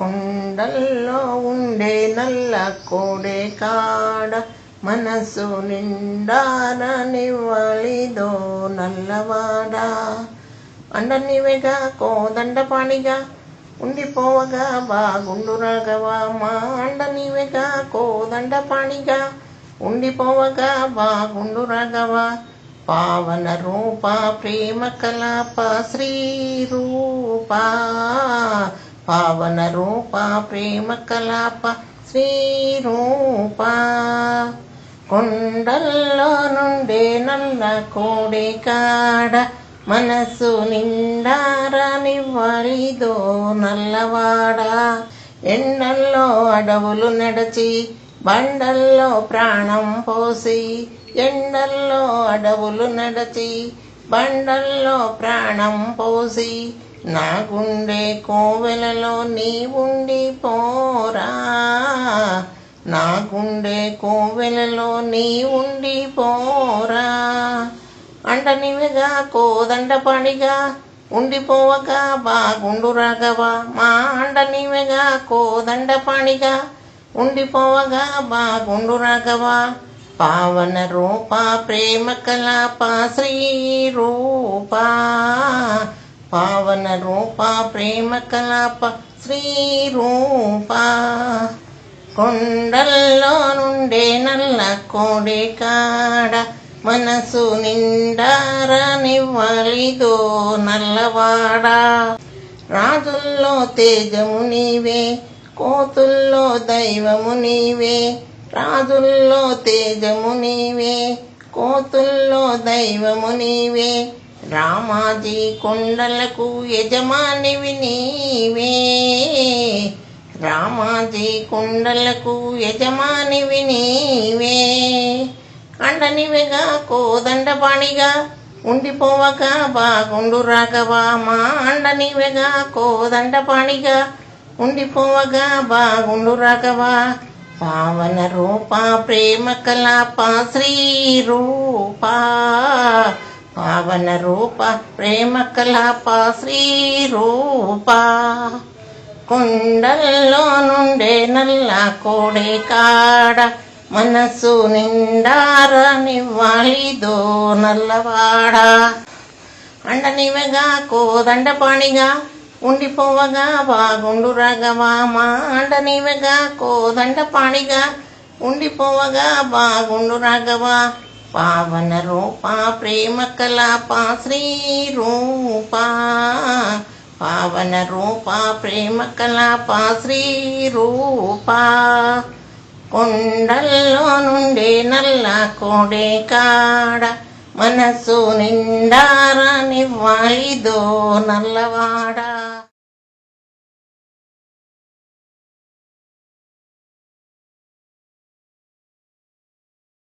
కొండల్లో ఉండే నల్ల కోడే కాడ మనసు నిండారనివ్వలిదో నల్లవాడా. అండనివేగా కోదండపాణిగా ఉండిపోవగా బాగుండు రాగవా మా అండనివేగా కోదండపాణిగా ఉండిపోవగా బాగుండు రాగవా పావన రూప ప్రేమ కలాప శ్రీ రూపా పావన రూప ప్రేమ కలాప శ్రీరూపా. కొండల్లో నుండే నల్ల కోడి కాడ మనసు నిండారనివ్వలిదో నల్లవాడ. ఎండల్లో అడవులు నడచి బండల్లో ప్రాణం పోసి ఎండల్లో అడవులు నడచి బండల్లో ప్రాణం పోసి నాగుండే కోవెలలో నీ ఉండి పోరా. నా కోవెలలో నీ ఉండి పోరా. అంటనివిగా కోదండ పడిగా ఉండిపోవగా బాగుండు రాగవా మా అండనివిగా కోదండ పడిగా ఉండిపోవగా బాగుండు రాగవా పావన రూప ప్రేమ కళాప శ్రీ రూపా పావన రూప ప్రేమ కలాప శ్రీ రూప. కొండల్లో నుండే నల్ల కోడి కాడ మనసు నిండారనివ్వలిదో నల్లవాడ. రాజుల్లో తేజము నీవే కోతుల్లో దైవము నీవే రాజుల్లో తేజము నీవే కోతుల్లో దైవము నీవే. రామాజీ కొండలకు యజమానివి నీవే. రామాజీ కొండలకు యజమానివి నీవే. అండనివిగా కోదండపాణిగా ఉండిపోవక ఉండిపోవగా బాగుండు రాగవా మా. అండనివిగా కోదండపాణిగా ఉండిపోవగా బాగుండు రాగవా పావన రూప ప్రేమ కలాప శ్రీ రూపా. పావన రూప ప్రేమ కలాప శ్రీ రూప కొండల్లో నుండే నల్ల కోడే కాడ మనసు నిండారనివ్వాలిదో నల్లవాడా. అండనివగా కోదండపాణిగా ఉండిపోవగా బాగుండు రాగవా మా అండనివగా కోదండపాణిగా ఉండిపోవగా బాగుండు రాగవా. పావన రూప ప్రేమ కలాప శ్రీ రూపా పావన రూప ప్రేమ కలాప శ్రీ రూపా కొండల్లో నుండే నల్ల కోడే కాడ మనసు నిండారనివ్వాలిదో నల్లవాడా.